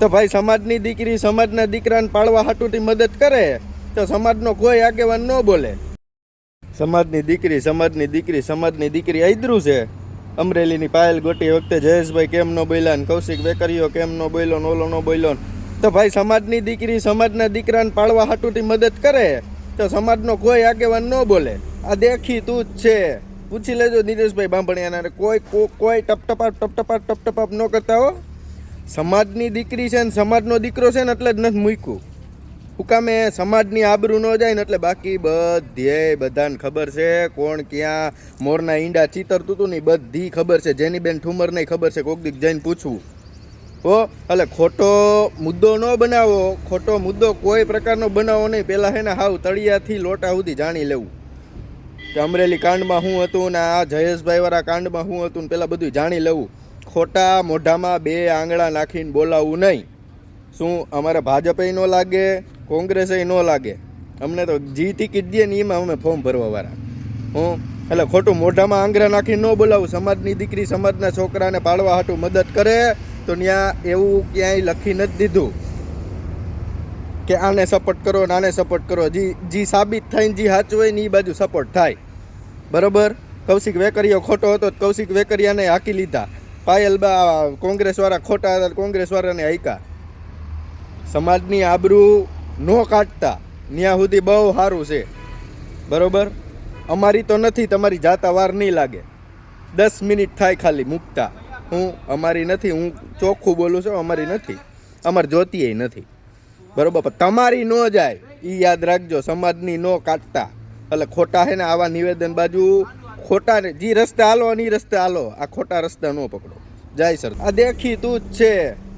તો ભાઈ સમાજની દીકરી સમાજના દીકરાને પાળવા હાટુથી મદદ કરે, તો સમાજનો કોઈ આગેવાન ન બોલે. સમાજની દીકરી સમાજની દીકરી સમાજની દીકરી આદરું છે. અમરેલીની પાયલ ગોટી વખતે જયેશભાઈ કેમ ન બોલ્યા ને કૌશિક વેકરીઓ કેમ ન બોલ્યો ને ઓલો ન બોલ્યો તો ભાઈ સમાજની દીકરી સમાજના દીકરાને પાળવા હાટુથી મદદ કરે, તો સમાજનો કોઈ આગેવાન ન બોલે. આ દેખી તું જ છે. પૂછી લેજો દિનેશભાઈ બાંભણિયાના, કોઈ કોઈ ટપટપાટ ટપટપાટ ટપટપાટ ન કરતા હો. સમાજની દીકરી છે ને સમાજનો દીકરો છે ને એટલે જ નથી મૂક્યું. હું કામે સમાજની આબરૂ ન જાય ને એટલે બાકી બધે બધાને ખબર છે કોણ ક્યાં મોરના ઈંડા ચીતરતું હતું ને બધી ખબર છે. જેની બેન ઠુમર નહીં ખબર છે કોક દીક જઈને પૂછવું. ઓ એટલે ખોટો મુદ્દો ન બનાવો. ખોટો મુદ્દો કોઈ પ્રકારનો બનાવો નહીં. પહેલાં હે ને હાવ તળિયાથી લોટા સુધી જાણી લેવું. કે અમરેલી કાંડમાં શું હતું ને આ જયેશભાઈ વાળા કાંડમાં શું હતું ને પહેલાં બધું જાણી લેવું. ખોટા મોઢામાં બે આંગળા નાખીને બોલાવવું નહીં. શું અમારે ભાજપે ન લાગે કોંગ્રેસે ન લાગે? અમને તો જી ટિકિટ દે ને એમાં અમે ફોર્મ ભરવાવાળા. હું, એટલે ખોટું મોઢામાં આંગળા નાખીને ન બોલાવું, સમાજની દીકરી સમાજના છોકરાને પાળવા હાટું મદદ કરે, તો ત્યાં એવું ક્યાંય લખી નથી દીધું. કે આને સપોર્ટ કરો ને આને સપોર્ટ કરો. જી જી સાબિત થઈને જી સાચું હોય ને એ બાજુ સપોર્ટ થાય. બરાબર? કૌશિક વેકરીઓ ખોટો હતો કૌશિક વેકરિયાને હાકી લીધા. પાયલ કોંગ્રેસવાળા ખોટા હતા, કોંગ્રેસવાળાને હાઈકા સમાજની આબરૂ ન કાઢતા ત્યાં સુધી બહુ સારું છે. બરોબર? અમારી તો નથી, તમારી જાતા વાર નહીં લાગે. દસ મિનિટ થાય ખાલી મૂકતા. હું, અમારી નથી, હું ચોખ્ખું બોલું છું, અમારી નથી. અમારે જોતીય નથી. બરોબર? તમારી ન જાય એ યાદ રાખજો, સમાજની ન કાઢતા. એટલે ખોટા છે ને, આવા નિવેદન બાજુ ખોટા જે રસ્તે હાલો અને એ રસ્તે હાલો. આ ખોટા રસ્તા ન પકડો. જાય સર આ દેખી તું જ છે.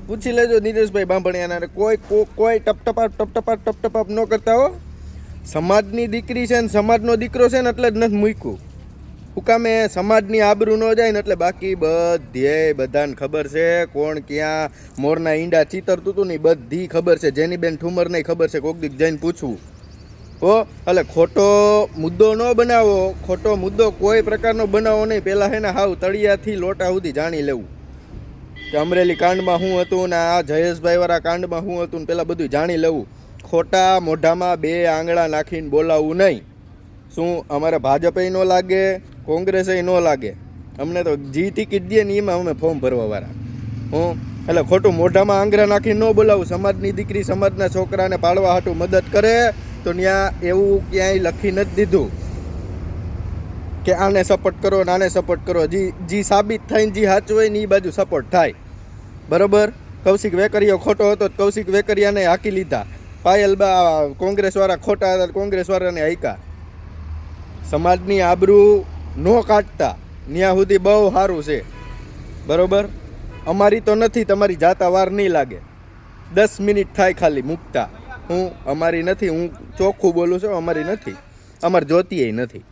પૂછી લેજો નીતેશભાઈ બાંભણિયાના. કોઈ કોઈ ટપટપાટ ટપટપાટ ટપટપાટ ન કરતા હો. સમાજની દીકરી છે ને સમાજનો દીકરો છે ને એટલે જ નથી મૂક્યું. હું કામે સમાજની આબરૂ ન જાય ને એટલે બાકી બધે બધાને ખબર છે કોણ ક્યાં મોરના ઈંડા ચીતરતું હતું ને બધી ખબર છે. જેની બેન ઠુમર નહીં ખબર છે. કોક દીક જઈને પૂછવું. હો, એટલે ખોટો મુદ્દો ન બનાવો, ખોટો મુદ્દો કોઈ પ્રકારનો બનાવો નહીં. પહેલાં હે ને હાવ તળિયાથી લોટા સુધી જાણી લેવું. કે અમરેલી કાંડમાં શું હતું ને આ જયેશભાઈવાળા કાંડમાં શું હતું ને પહેલાં બધું જાણી લેવું. ખોટા મોઢામાં બે આંગળા નાખીને બોલાવવું નહીં. શું અમારે ભાજપે ન લાગે, કોંગ્રેસે ન લાગે? અમને તો જી ટિકિટ દે ને એમાં અમે ફોર્મ ભરવાવાળા. હું, એટલે ખોટું મોઢામાં આંગળા નાખીને ન બોલાવું. સમાજની દીકરી સમાજના છોકરાને પાળવા હાટું મદદ કરે તો ત્યાં એવું ક્યાંય લખી નથી દીધું કે આને સપોર્ટ કરો ને આને સપોર્ટ કરો. જી જી સાબિત થઈને જી સાચું હોય ને એ બાજુ સપોર્ટ થાય. બરોબર? કૌશિક વેકરીઓ ખોટો હતો કૌશિક વેકરિયાને હાકી લીધા. પાયલ બા, કોંગ્રેસવાળા ખોટા હતા, કોંગ્રેસવાળાને હાઈકા સમાજની આબરૂ ન કાઢતા. ત્યાં સુધી બહુ સારું છે. બરોબર? અમારી તો નથી, તમારી જાતા વાર નહીં લાગે. દસ મિનિટ થાય ખાલી મૂકતા. હું અમારી નથી, હું ચોખ્ખું બોલું છું, અમારી નથી. અમારે જોતીય નથી.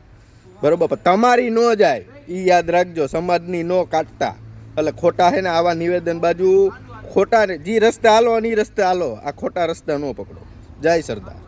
બરોબર? તમારી ન જાય એ યાદ રાખજો, સમાજની ન કાઢતા એટલે ખોટા છે ને આવા નિવેદન બાજુ, ખોટા જે રસ્તે હાલો અને એ રસ્તે હાલો. આ ખોટા રસ્તા ન પકડો. જય સરદાર.